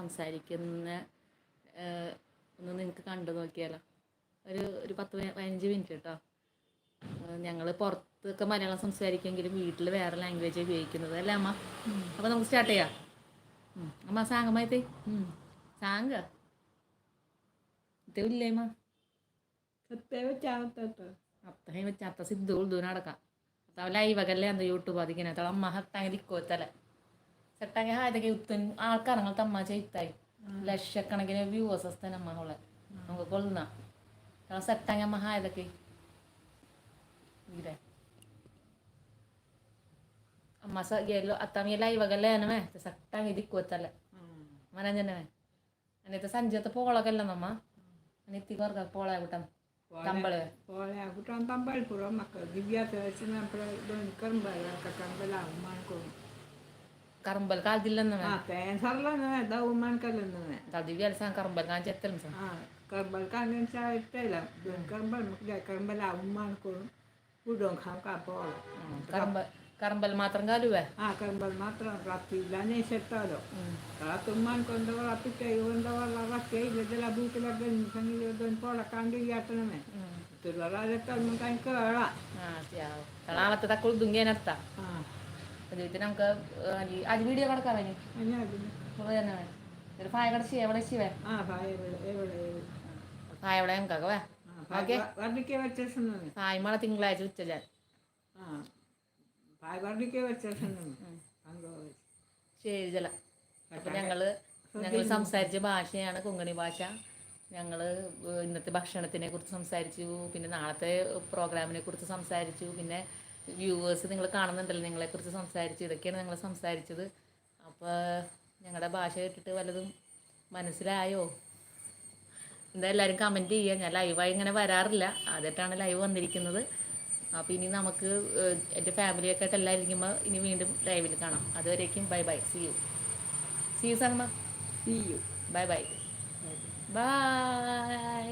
സംസാരിക്കുന്ന ഒന്ന് നിങ്ങൾക്ക് കണ്ടു നോക്കിയാലോ. ഒരു ഒരു പത്ത് പതിനഞ്ച് മിനിറ്റ് കേട്ടോ ഞങ്ങൾ പുറത്തൊക്കെ മലയാളം സംസാരിക്കുമെങ്കിലും വീട്ടിൽ വേറെ ലാംഗ്വേജ് ഉപയോഗിക്കുന്നത്. അല്ലേ അമ്മ? അപ്പോൾ നമുക്ക് സ്റ്റാർട്ട് ചെയ്യാം. അമ്മ സാങ്കമായിത്തേ സാങ്ക ഇതേ? അമ്മ? അത്ത വെച്ചാത്ത സിദ്ധു ഉൾദൂനടക്കാം അത്ത ലൈവകല്ലേ അന്ത യൂട്യൂബ് അതിങ്ങനെ. അമ്മ ഹത്താങ്ങനെ ഇക്കോത്തല്ലേ സെട്ടാങ്ങി ഹായതൊക്കെ ഉത്തൻ ആൾക്കാരങ്ങൾ തമ്മ ചെയ്ത്തായി ലക്ഷക്കണക്കിന് വ്യൂവേഴ്സ് വസ്തൻ അമ്മ അവളെ നമുക്ക് കൊള്ളുന്ന സെട്ടാങ്ങി അമ്മ ഹായതൊക്കെ ഇല്ലേ ಅಮ್ಮ ಸ ಎಲ್ಲೋ ಅತ್ತಮಿಗೆಲ್ಲ ಇವಾಗೆಲ್ಲ ಏನವೇ ಸಟ್ಟಾಗಿ ದಿಕ್ಕು ಗೊತ್ತಲ್ಲ ಮನಂಜನವೇ ಅನ್ನೈತೆ ಸಂಜೆ ಹೊತ್ತು ಪೋಗಳಕ್ಕೆಲ್ಲ ನಮ್ಮ ನಿತ್ತಿ ಹೊರ್ಗ ಪೋಳ ಆಗ್ಬಿಟ್ಟ ತಂಬಳೆ ಪೋಳೆ ಆಗ್ಬಿಟ್ಟು ತಂಬಳ್ಪುರ ಮಕ್ಕಳು ದಿವ್ಯಾಸ ನಮ್ಮ ಕರ್ಬಲ್ಲ ಕರ್ಬಲ್ಲ ಮಾಡ್ಕೊಂಡು karambal kal dilan na ah ten sar la na da u man kal na na da di san karambal kan jettel sa ah karambal kan nem sa tela don karambal mak da karambal a u man ko u don kham ka po ah karambal karambal matar ga lu ah karambal matar rapi la ne se ta lo ka tu man ko da rapi ke u da va la va ke le de la bu ke la ben san ni don po la kan di ya ta me tu la la de ta man kan ka ah ah ti ah kala la ta ta ko du ngena ta ah ജീവിതത്തിൽ നമുക്ക് അത് video കൂടെ കളഞ്ഞു തന്നെ ഒരു തിങ്കളാഴ്ച ഉച്ചല്ല ശരി ജല. അപ്പൊ ഞങ്ങൾ ഞങ്ങൾ സംസാരിച്ച ഭാഷയാണ് കൊങ്കണി ഭാഷ. ഞങ്ങൾ ഇന്നത്തെ ഭക്ഷണത്തിനെ കുറിച്ച് സംസാരിച്ചു. പിന്നെ നാളത്തെ പ്രോഗ്രാമിനെ കുറിച്ച് സംസാരിച്ചു. പിന്നെ വ്യൂവേഴ്സ് നിങ്ങൾ കാണുന്നുണ്ടല്ലോ നിങ്ങളെക്കുറിച്ച് സംസാരിച്ച് ഇതൊക്കെയാണ് ഞങ്ങൾ സംസാരിച്ചത്. അപ്പോൾ ഞങ്ങളുടെ ഭാഷ കേട്ടിട്ട് വല്ലതും മനസ്സിലായോ? എന്താ എല്ലാവരും കമന്റ് ചെയ്യുക ഞാൻ ലൈവായി ഇങ്ങനെ വരാറില്ല. ആദ്യമായിട്ടാണ് ലൈവ് വന്നിരിക്കുന്നത്. അപ്പോൾ ഇനി നമുക്ക് എന്റെ ഫാമിലിയൊക്കെ ആയിട്ട് എല്ലാം ഇരിക്കുമ്പോൾ ഇനി വീണ്ടും ലൈവിൽ കാണാം. അതുവരേക്കും bye bye see you see you സംഗമ see you bye bye bye